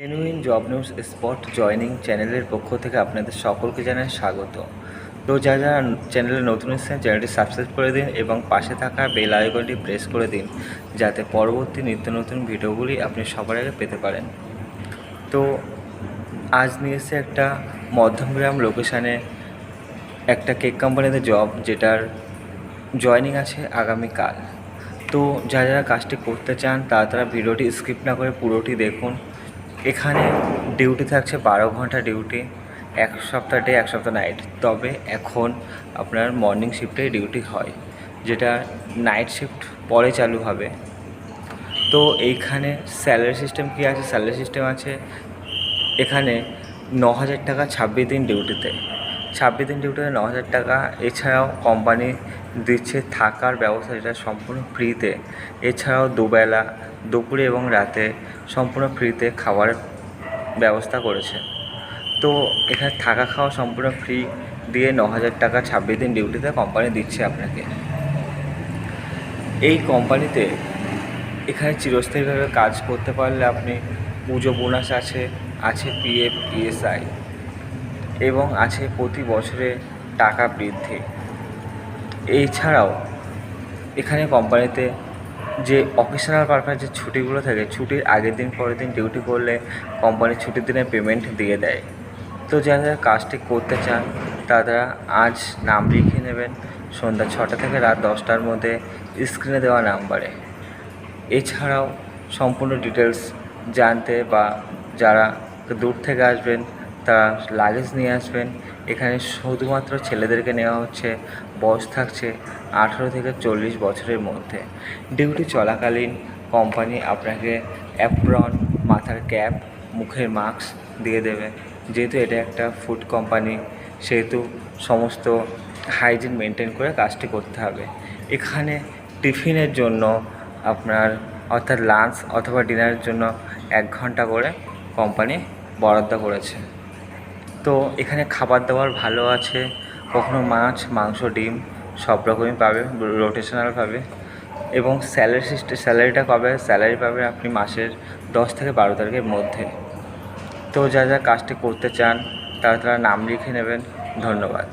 Genuine job news spot joining চ্যানেলের পক্ষ থেকে আপনাদের সকলকে জানাই স্বাগত। তো যা যারা চ্যানেলে নতুন এসেছেন, চ্যানেলটি সাবস্ক্রাইব করে দিন এবং পাশে থাকা বেল আইকনটি প্রেস করে দিন, যাতে পরবর্তী নিত্য নতুন ভিডিওগুলি আপনি সবার আগে পেতে পারেন। তো আজ নিয়ে এসেছে একটা মধ্যমগ্রাম লোকেশানে একটা কেক কোম্পানিতে জব, যেটার জয়নিং আছে আগামীকাল। তো যারা যারা কাজটি করতে চান, তারা তারা ভিডিওটি স্কিপ না করে পুরোটি দেখুন। এখানে ডিউটি থাকছে বারো ঘণ্টা ডিউটি এক সপ্তাহ ডে এক সপ্তাহ নাইট তবে এখন আপনার মর্নিং শিফটে ডিউটি হয়, যেটা নাইট শিফট পরে চালু হবে। তো এইখানে স্যালারি সিস্টেম কী আছে? স্যালারি সিস্টেম আছে, এখানে ন হাজার টাকা ছাব্বিশ দিন ডিউটিতে ছাব্বিশ দিন ডিউটিতে ন হাজার টাকা। এছাড়াও কোম্পানি দিচ্ছে থাকার ব্যবস্থা যেটা সম্পূর্ণ ফ্রিতে এছাড়াও দুবেলা, দুপুরে এবং রাতে সম্পূর্ণ ফ্রিতে খাবারের ব্যবস্থা করেছে। তো এখানে থাকা খাওয়া সম্পূর্ণ ফ্রি দিয়ে ন হাজার টাকা ছাব্বিশ দিন ডিউটিতে কোম্পানি দিচ্ছে আপনাকে। এই কোম্পানিতে এখানে চিরস্থায়ীভাবে কাজ করতে পারলে আপনি পুজো বোনাস আছে আছে পিএফ ইএসআই এবং আছে প্রতি বছরে টাকা বৃদ্ধি। এছাড়াও, এখানে কোম্পানিতে যে অকেশনাল পারপাস যে ছুটিগুলো থাকে, ছুটির আগের দিন, পরের দিন ডিউটি করলে কোম্পানি ছুটির দিনে পেমেন্ট দিয়ে দেয়। তো যারা কাজটি করতে চান, তারা আজ নাম লিখে নেবেন। সন্ধ্যা ছটা থেকে রাত দশটার মধ্যে স্ক্রিনে দেওয়া নাম্বারে। এছাড়াও সম্পূর্ণ ডিটেলস জানতে বা যারা দূর থেকে আসবেন তারা লাগেজ নিয়ে আসবেন। এখানে শুধুমাত্র ছেলেদেরকে নেওয়া হচ্ছে, বয়স থাকছে আঠেরো থেকে চল্লিশ বছরের মধ্যে। ডিউটি চলাকালীন কোম্পানি আপনাকে অ্যাপ্রন মাথার ক্যাপ মুখের মাস্ক দিয়ে দেবে। যেহেতু এটা একটা ফুড কোম্পানি সেহেতু সমস্ত হাইজিন মেনটেন করে কাজটি করতে হবে। এখানে টিফিনের জন্য আপনার, অর্থাৎ লাঞ্চ অথবা ডিনারের জন্য এক ঘণ্টা করে কোম্পানি বরাদ্দ করেছে। তো এখানে খাবার দাবার ভালো আছে, কখনো মাছ, মাংস, ডিম, সব রকমই পাবে রোটেশনাল পাবে এবং স্যালারি সিস্টেম স্যালারিটা পাবে স্যালারি পাবে আপনি মাসের দশ থেকে বারো তারিখের মধ্যে। তো যা যা কাজটি করতে চান, তারা তারা নাম লিখে নেবেন। ধন্যবাদ।